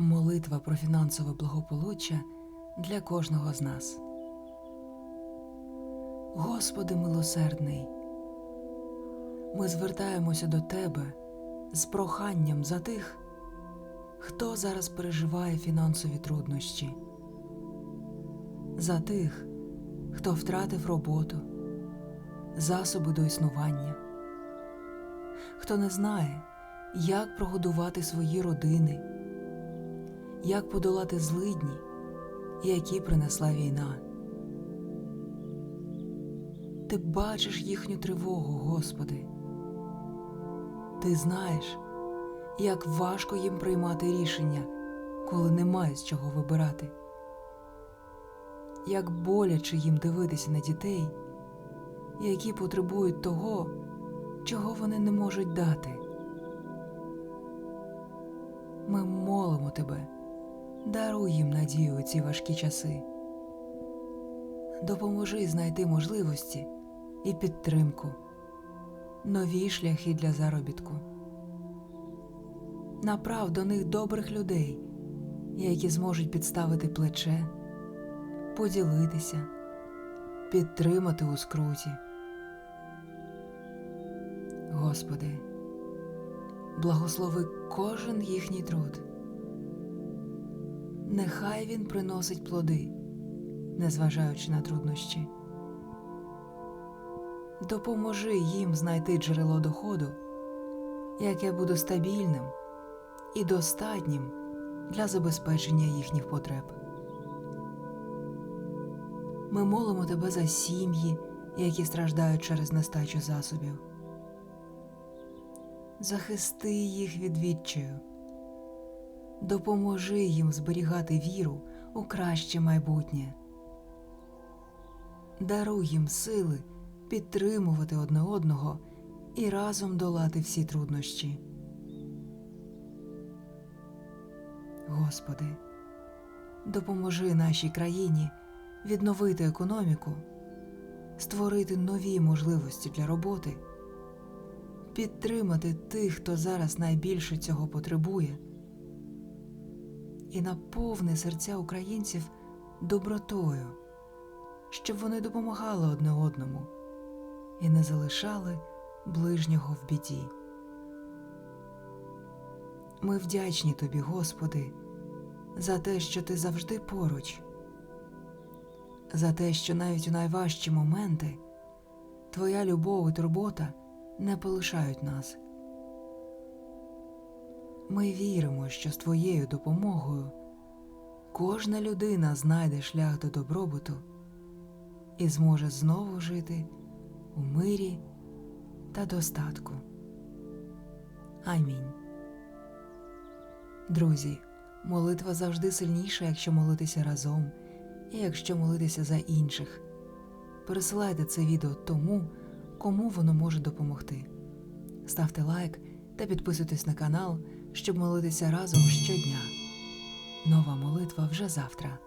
Молитва про фінансове благополуччя для кожного з нас. Господи милосердний, ми звертаємося до Тебе з проханням за тих, хто зараз переживає фінансові труднощі, за тих, хто втратив роботу, засоби до існування, хто не знає, як прогодувати свої родини, як подолати злидні, які принесла війна. Ти бачиш їхню тривогу, Господи. Ти знаєш, як важко їм приймати рішення, коли немає з чого вибирати, як боляче їм дивитися на дітей, які потребують того, чого вони не можуть дати. Ми молимо тебе, даруй їм надію у ці важкі часи. Допоможи знайти можливості і підтримку, нові шляхи для заробітку. Направ до них добрих людей, які зможуть підставити плече, поділитися, підтримати у скруті. Господи, благослови кожен їхній труд. Нехай він приносить плоди, незважаючи на труднощі. Допоможи їм знайти джерело доходу, яке буде стабільним і достатнім для забезпечення їхніх потреб. Ми молимо тебе за сім'ї, які страждають через нестачу засобів. Захисти їх від відчаю, допоможи їм зберігати віру у краще майбутнє, даруй їм сили підтримувати одне одного і разом долати всі труднощі. Господи, допоможи нашій країні відновити економіку, створити нові можливості для роботи, підтримати тих, хто зараз найбільше цього потребує, і наповни серця українців добротою, щоб вони допомагали одне одному і не залишали ближнього в біді. Ми вдячні тобі, Господи, за те, що ти завжди поруч, за те, що навіть у найважчі моменти Твоя любов і турбота не полишають нас. Ми віримо, що з Твоєю допомогою кожна людина знайде шлях до добробуту і зможе знову жити у мирі та достатку. Амінь. Друзі, молитва завжди сильніша, якщо молитися разом, і якщо молитися за інших. Пересилайте це відео тому, кому воно може допомогти. Ставте лайк та підписуйтесь на канал, щоб молитися разом щодня. Нова молитва вже завтра.